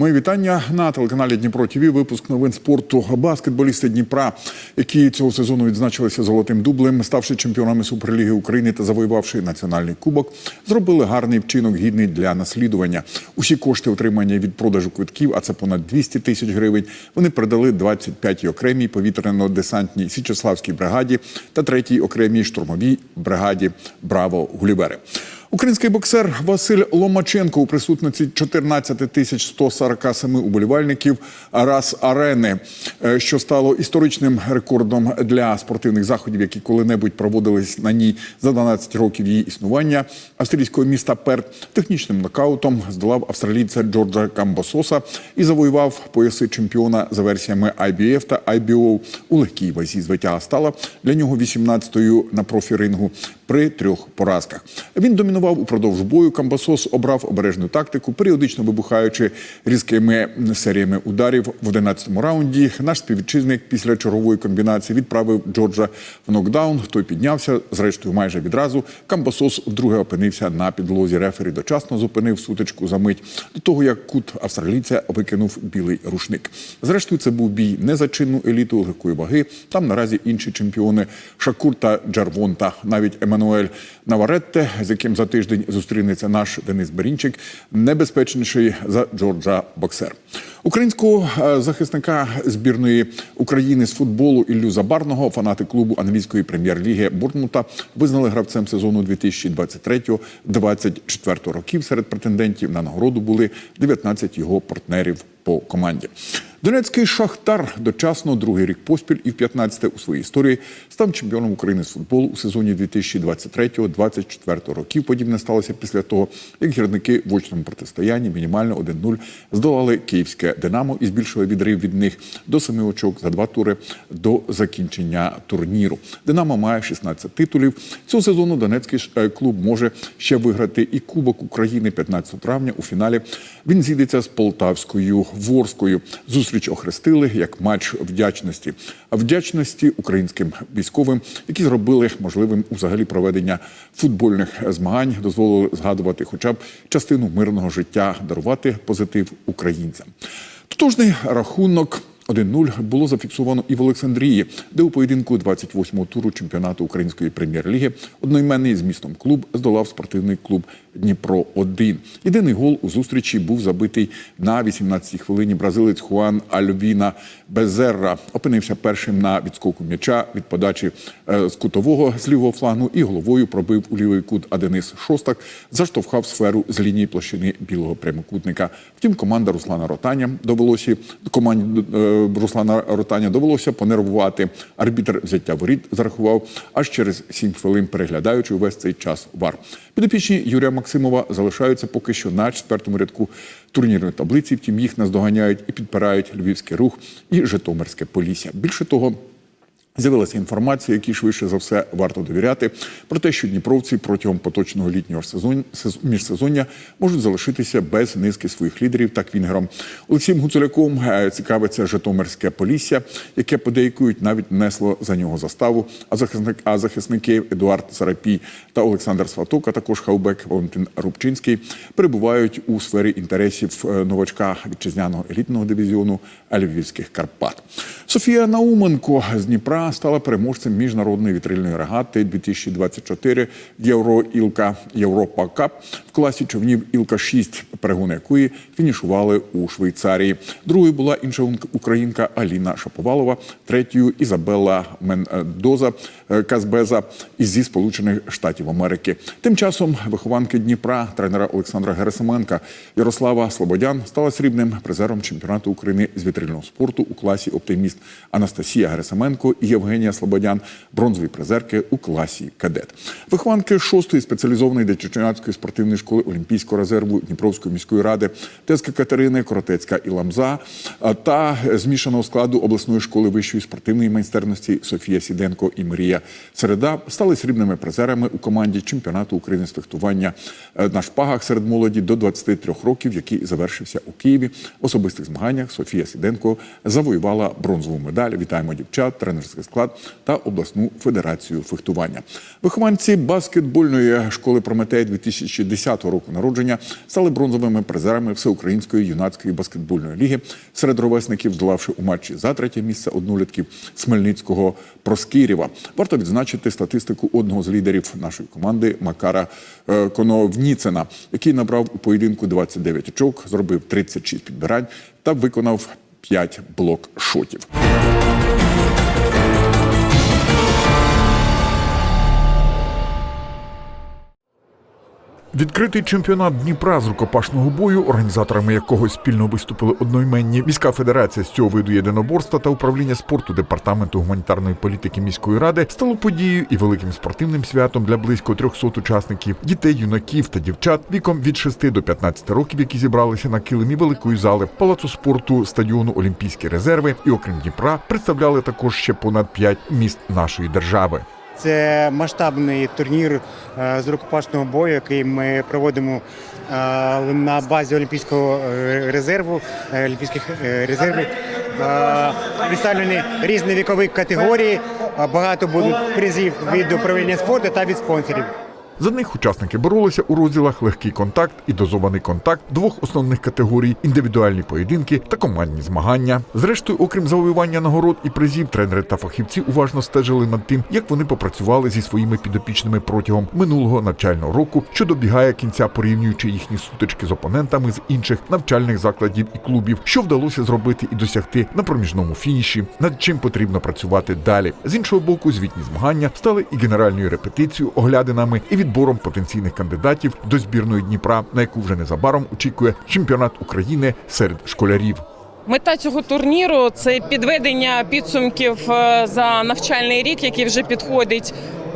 Мої вітання на телеканалі Дніпро ТВ. Випуск новин спорту. Баскетболісти Дніпра, які цього сезону відзначилися золотим дублем, ставши чемпіонами Суперліги України та завоювавши національний кубок, зробили гарний вчинок гідний для наслідування. Усі кошти отримання від продажу квитків, а це понад 200 тисяч гривень. Вони передали 25-й окремій повітряно-десантній Січеславській бригаді та 3-й окремій штурмовій бригаді Браво Гулівери. Український боксер Василь Ломаченко у присутності 14 тисяч 147 уболівальників раз арени, е, що стало історичним рекордом для спортивних заходів, які коли-небудь проводились на ній за 12 років її існування. Австралійського міста Перт технічним нокаутом здолав австралійця Джорджа Камбососа і завоював пояси чемпіона за версіями IBF та IBO у легкій вазі. Звиття стала для нього 18-ю на профі-рингу при трьох поразках. Він домінував упродовж бою. Камбасос обрав обережну тактику, періодично вибухаючи різкими серіями ударів в 11-му раунді. Наш співвітчизник після чергової комбінації відправив Джорджа в нокдаун. Той піднявся, зрештою, майже відразу. Камбасос вдруге опинився на підлозі. Рефері дочасно зупинив сутичку за мить до того, як кут австралійця викинув білий рушник. Зрештою, це був бій не за чинну еліту легкої ваги. Там наразі інші чемпіони Шакур та Джарвонта, навіть Еммануель Наваретте, з яким за тиждень зустрінеться наш Денис Берінчик, небезпечніший за Джорджа Боксер. Українського е, захисника збірної України з футболу Іллю Забарного фанати клубу англійської прем'єр-ліги Борнмута визнали гравцем сезону 2023-2024 років. Серед претендентів на нагороду були 19 його партнерів по команді. Донецький шахтар дочасно другий рік поспіль і в 15-те у своїй історії став чемпіоном України з футболу у сезоні 2023-2024 років. Подібне сталося після того, як гірники в очному протистоянні мінімально 1-0 здолали київське Динамо і збільшили відрив від них до семи очок за два тури до закінчення турніру. Динамо має 16 титулів. Цього сезону Донецький е, клуб може ще виграти і Кубок України 15 травня. У фіналі він зійдеться з Полтавською Ворською. Зустріч охрестили як матч вдячності. А вдячності українським військовим, які зробили можливим взагалі проведення футбольних змагань, дозволили згадувати хоча б частину мирного життя, дарувати позитив українцям. Тотожний рахунок. 1-0 було зафіксовано і в Олександрії, де у поєдинку 28-го туру чемпіонату української прем'єр-ліги одноіменний з містом клуб здолав спортивний клуб Дніпро 1 Єдиний гол у зустрічі був забитий на 18-й хвилині. Бразилець Хуан Альвіна Безерра опинився першим на відскоку м'яча від подачі е, з кутового з лівого флангу і головою пробив у лівий кут. А Денис Шостак заштовхав сферу з лінії площини білого прямокутника. Втім, команда Руслана Ротаня довелося команді е, Руслана Ротаня довелося понервувати. Арбітр взяття воріт зарахував аж через 7 хвилин, переглядаючи увесь цей час вар. Підопічні Юрія Максимова залишаються поки що на четвертому рядку турнірної таблиці. Втім, їх наздоганяють і підпирають Львівський рух і Житомирське Полісся. Більше того. З'явилася інформація, якій швидше за все варто довіряти, про те, що дніпровці протягом поточного літнього сезон, сез- міжсезоння можуть залишитися без низки своїх лідерів та квінгером. Олексієм Гуцуляком е, цікавиться Житомирське Полісся, яке подейкують навіть несло за нього заставу. А захисник, а захисники Едуард Сарапій та Олександр Сваток, а також Хаубек Валентин Рубчинський перебувають у сфері інтересів е, новачка вітчизняного елітного дивізіону Львівських Карпат. Софія Науменко з Дніпра стала переможцем міжнародної вітрильної регати 2024 Євро Ілка Європа Кап в класі човнів Ілка 6 перегони якої фінішували у Швейцарії. Другою була інша українка Аліна Шаповалова, третьою Ізабелла Мендоза е, Казбеза зі Сполучених Штатів Америки. Тим часом вихованки Дніпра, тренера Олександра Герасименка Ярослава Слободян стала срібним призером чемпіонату України з вітрильного спорту у класі оптиміст Анастасія Герасименко і Євгенія Слободян, бронзові призерки у класі кадет. Вихованки шостої спеціалізованої дитячо-юнацької спортивної школи Олімпійського резерву Дніпровської міської ради Теска Катерини, Коротецька і Ламза та змішаного складу обласної школи вищої спортивної майстерності Софія Сіденко і Марія Середа стали срібними призерами у команді чемпіонату України з фехтування е, на шпагах серед молоді до 23 років, який завершився у Києві. В особистих змаганнях Софія Сіденко завоювала бронзову медаль. Вітаємо дівчат, тренерський склад та обласну федерацію фехтування. Вихованці баскетбольної школи Прометей 2010 року народження стали бронзовими призерами всеукраїнської юнацької баскетбольної ліги серед ровесників, здолавши у матчі за третє місце однолітків Смельницького Проскірєва. Варто відзначити статистику одного з лідерів нашої команди Макара е, Коновніцина, який набрав у поєдинку 29 очок, зробив 36 підбирань та виконав 5 блок шотів. Відкритий чемпіонат Дніпра з рукопашного бою, організаторами якого спільно виступили одноіменні міська федерація з цього виду єдиноборства та управління спорту департаменту гуманітарної політики міської ради, стало подією і великим спортивним святом для близько 300 учасників дітей, юнаків та дівчат віком від 6 до 15 років, які зібралися на килимі великої зали палацу спорту стадіону Олімпійські резерви. І окрім Дніпра, представляли також ще понад 5 міст нашої держави. Це масштабний турнір е, з рукопашного бою, який ми проводимо е, на базі Олімпійського е, резерву. Олімпійських резервів. Представлені різні вікові категорії. Багато будуть призів від управління спорту та від спонсорів. За них учасники боролися у розділах легкий контакт і дозований контакт двох основних категорій індивідуальні поєдинки та командні змагання. Зрештою, окрім завоювання нагород і призів, тренери та фахівці уважно стежили над тим, як вони попрацювали зі своїми підопічними протягом минулого навчального року, що добігає кінця, порівнюючи їхні сутички з опонентами з інших навчальних закладів і клубів, що вдалося зробити і досягти на проміжному фініші, над чим потрібно працювати далі. З іншого боку, звітні змагання стали і генеральною репетицією, оглядинами і відбором потенційних кандидатів до збірної Дніпра, на яку вже незабаром очікує чемпіонат України серед школярів. Мета цього турніру це підведення підсумків е, за навчальний рік, який вже підходить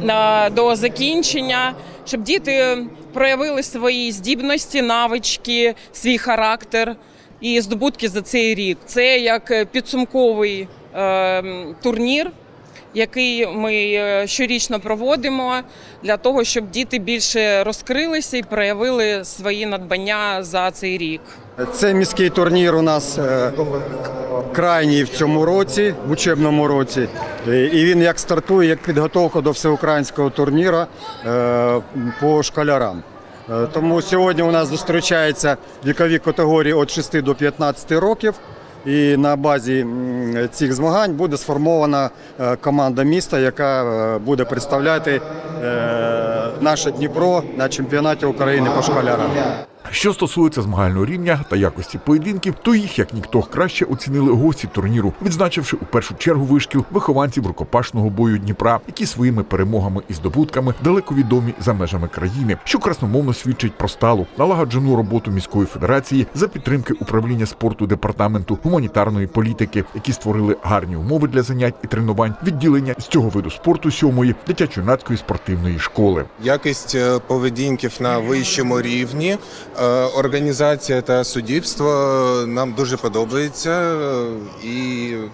е, до закінчення, щоб діти проявили свої здібності, навички, свій характер і здобутки за цей рік. Це як підсумковий е, турнір. Який ми е, щорічно проводимо для того, щоб діти більше розкрилися і проявили свої надбання за цей рік. Цей міський турнір у нас е, крайній в цьому році, в учебному році. Е, І він як стартує, як підготовка до всеукраїнського турніру по школярам. Тому сьогодні у нас зустрічаються вікові категорії від 6 до 15 років. І на базі цих змагань буде сформована е, команда міста, яка е, буде представляти е, наше Дніпро на чемпіонаті України по школярам. Що стосується змагального рівня та якості поєдинків, то їх як ніхто краще оцінили гості турніру, відзначивши у першу чергу вишкіл вихованців рукопашного бою Дніпра, які своїми перемогами і здобутками далеко відомі за межами країни, що красномовно свідчить про сталу налагоджену роботу міської федерації за підтримки управління спорту департаменту гуманітарної політики, які створили гарні умови для занять і тренувань, відділення з цього виду спорту сьомої дитячо-юнацької спортивної школи. Якість е, поведінків на вищому рівні, е, організація та суддівство нам дуже подобається е, і е,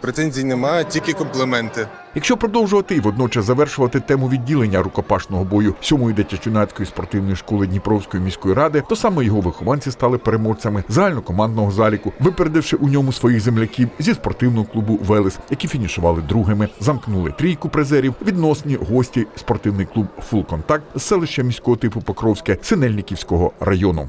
претензій немає, тільки компліменти. Якщо продовжувати і водночас завершувати тему відділення рукопашного бою сьомої дитячо-юнацької спортивної школи Дніпровської міської ради, то саме його вихованці стали переможцями загальнокомандного заліку, випередивши у ньому своїх земляків зі спортивного клубу Велес, які фінішували другими, замкнули трійку призерів, відносні гості спортивний клуб Фул Контакт з селища міського типу Покровське Синельниківського району.